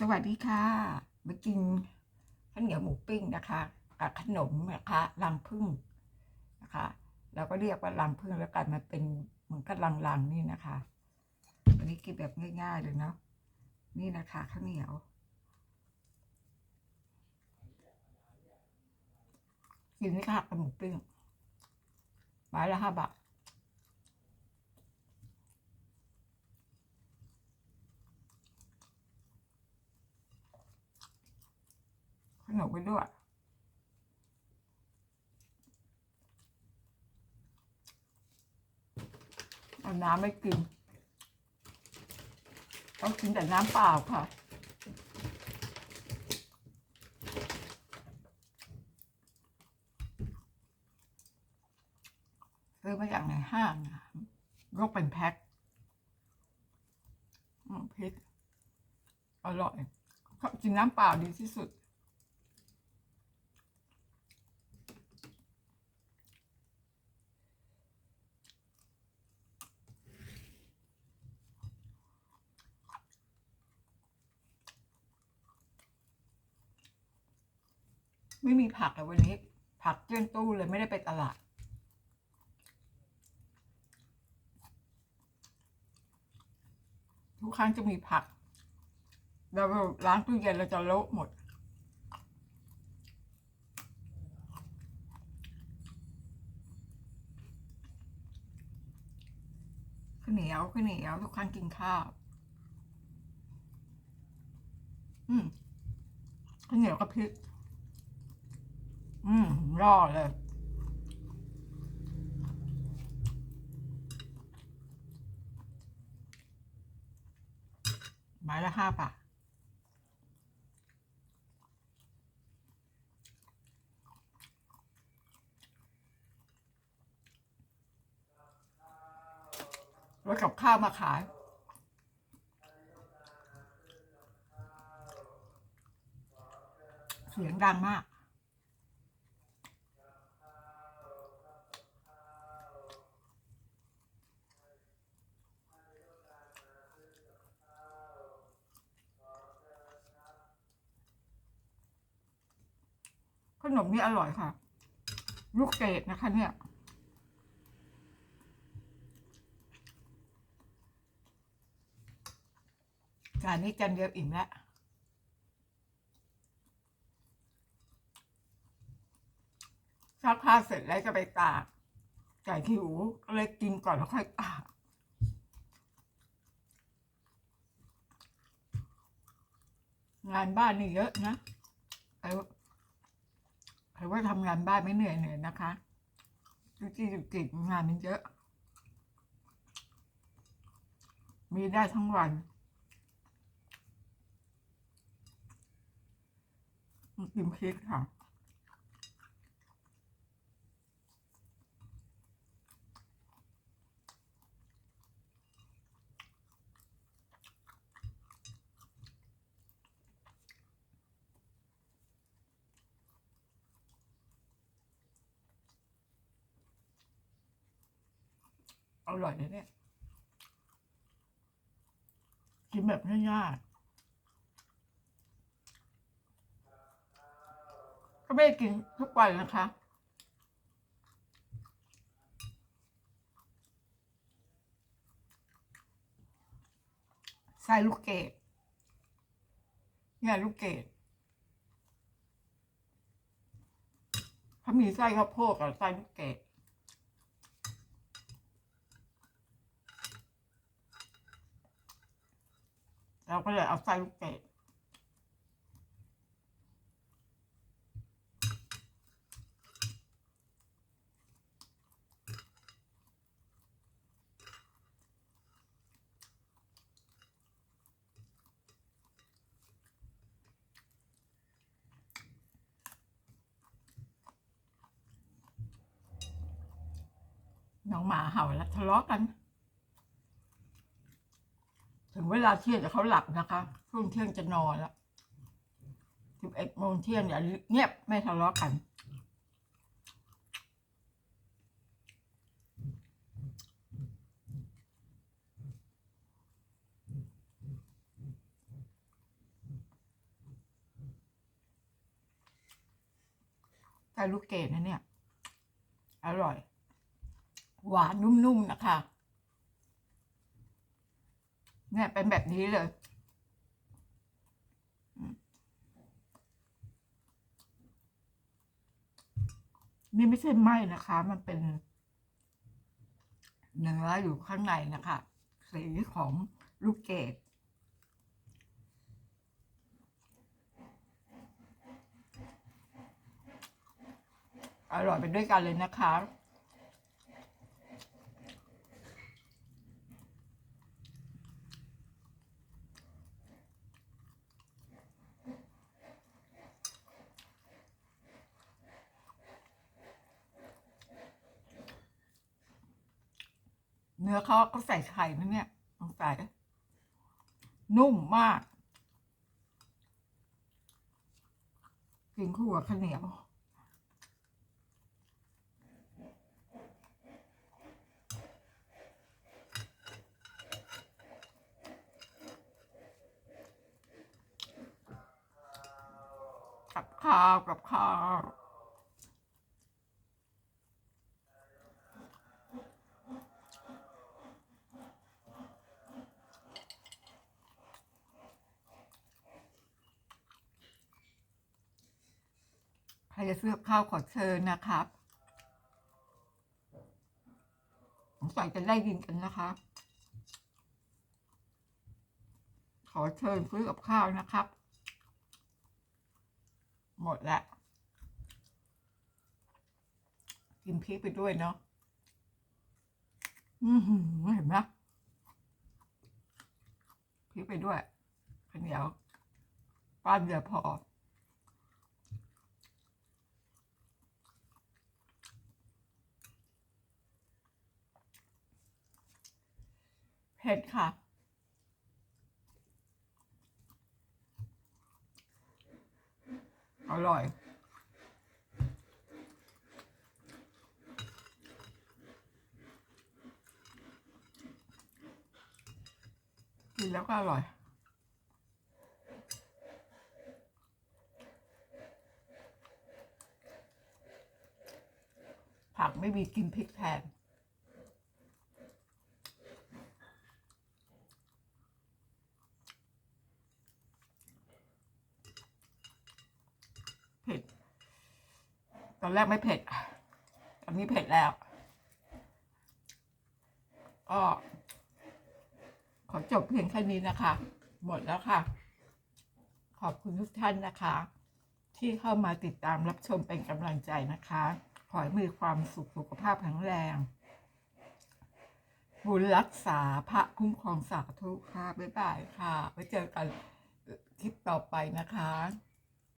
สวัสดีค่ะมากินข้าวเหนียวหมูปิ้งนะคะกับขนมนะคะรังผึ้งนะคะเราก็เรียกว่ารังผึ้งแล้วกันมันเป็นเหมือนกับลังๆนี่นะคะวันนี้กินแบบง่ายๆเลยเนาะนี่นะคะข้าวเหนียวกินนี่ค่ะกับหมูปิ้งไม้ละห้าบาท นมไปด้วยเอาน้ำไม่กินต้องกินแต่น้ำเปล่าค่ะซื้อมาจากในห้างนะยกเป็นแพ็คพริกอร่อยกินน้ำเปล่าดีที่สุด ไม่มีผักเลยวันนี้ ผักเกลี้ยงตู้เลยไม่ได้ไปตลาด ทุกครั้งจะมีผัก เราล้างตู้เย็นเราจะโละหมดข้าวเหนียวข้าวเหนียวทุกครั้งกินข้าว อืมข้าวเหนียวกับพริก อืมรอเลยไม้ละห้าบาทรถกับข้าวมาขาย เสียงดังมาก ขนมนี่อร่อยค่ะ ลูกเกดนะคะ เนี่ย จานนี้จานเดียวอิ่มแล้วซักผ้าเสร็จแล้วจะไปตากไก่หิวก็เลยกินก่อนแล้วค่อยตากงานบ้านนี่เยอะนะไอ้ ใครว่าทำงานบ้านไม่เหนื่อยเหนื่อยนะคะจุกจิกจุกจิกงานมันเยอะ มีได้ทั้งวันกินเค้กค่ะ อร่อยเลยเนี่ยกินแบบง่ายๆก็ไม่ได้กินทุกวันนะคะ ใส่ลูกเกดเนี่ยลูกเกดเขามีไส้ข้าวโพดกับไส้ลูกเกด เราก็เลยเอาไส้ลูกเกดน้องหมาเห่าแล้วทะเลาะกัน ถึงเวลาเที่ยงจะเขาหลับนะคะช่วงเที่ยงจะนอนละสิบเอ็ดโมงเที่ยงเนี่ยเงียบไม่ทะเลาะกัน แต่ลูกเกดนะเนี่ย อร่อย หวานนุ่มๆนะคะ เนี่ยเป็นแบบนี้เลยนี่ไม่ใช่ไหมนะคะ มันเป็นเนื้ออยู่ข้างในนะคะสีของลูกเกดอร่อยไปด้วยกันเลยนะคะ เนื้อเขาก็ใส่ไข่นะเนี่ยลองใส่นุ่มมาก กินคู่กับข้าวเหนียวกับข้าวกับข้าว ใครจะซื้อกับข้าวขอเชิญนะครับสงสัยจะได้ยินกันนะคะ ขอเชิญซื้อกับข้าวนะครับ หมดแล้วกินพริกไปด้วยเนาะอือหือเห็นไหมพริกไปด้วยข้าวเหนียวป้านเดียวพอ เผ็ดค่ะ อร่อย กินแล้วก็อร่อยผักไม่มีกินพริกแทน เผ็ด ตอนแรกไม่เผ็ดตอนนี้เผ็ดแล้ว ก็ขอจบเพียงแค่นี้นะคะ หมดแล้วค่ะ ขอบคุณทุกท่านนะคะ ที่เข้ามาติดตามรับชมเป็นกำลังใจนะคะ ขอให้มีความสุขสุขภาพแข็งแรง บุญรักษาพระคุ้มครองสาธุค่ะ บ๊ายบายค่ะ ไว้เจอกันคลิปต่อไปนะคะ